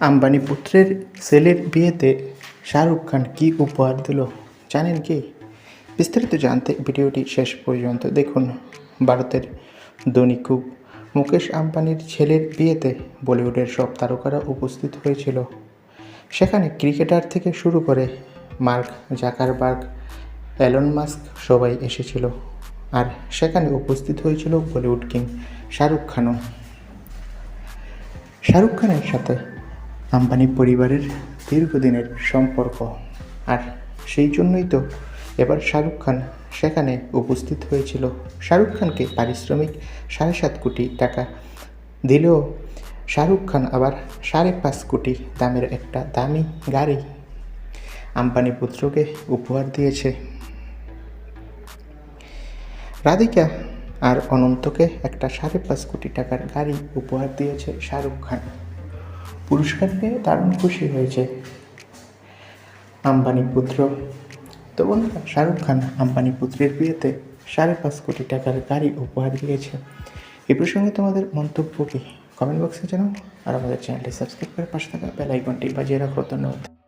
আম্বানি পুত্রের ছেলের বিয়েতে শাহরুখ খান কী উপহার দিল, জানেন কি? বিস্তারিত জানতে ভিডিওটি শেষ পর্যন্ত দেখুন। ভারতের ধনী কুক মুকেশ আম্বানির ছেলের বিয়েতে বলিউডের সব তারকারা উপস্থিত হয়েছিল। সেখানে ক্রিকেটার থেকে শুরু করে মার্ক জাকারবার্গ অ্যালন মাস্ক সবাই এসেছিল আর সেখানে উপস্থিত হয়েছিল বলিউড কিং শাহরুখ খানও। শাহরুখ খানের সাথে আম্বানি পরিবারের দীর্ঘদিনের সম্পর্ক। আর সেই জন্যই তো এবার শাহরুখ খান সেখানে উপস্থিত হয়েছিল। শাহরুখ খানকে পারিশ্রমিক সাড়ে সাত কোটি টাকা দিলেও শাহরুখ খান আবার সাড়ে পাঁচ কোটি দামের একটা দামি গাড়ি আম্বানি পুত্রকে উপহার দিয়েছে। রাধিকা আর অনন্তকে একটা সাড়ে পাঁচ কোটি টাকার গাড়ি উপহার দিয়েছে শাহরুখ খান। পুরস্কার পেয়ে দারুণ খুশি হয়েছে আম্বানি পুত্র। তো বন্ধুরা, শাহরুখ খান আম্বানি পুত্রের বিয়েতে সাড়ে পাঁচ কোটি টাকার গাড়ি উপহার দিয়েছে। এই প্রসঙ্গে তোমাদের মন্তব্য কি? কমেন্ট বক্সে জানাও আর আমাদের চ্যানেলটি সাবস্ক্রাইব করে পাশে থাকা বেল আইকনটি বাজিয়ে রাখো। ধন্যবাদ।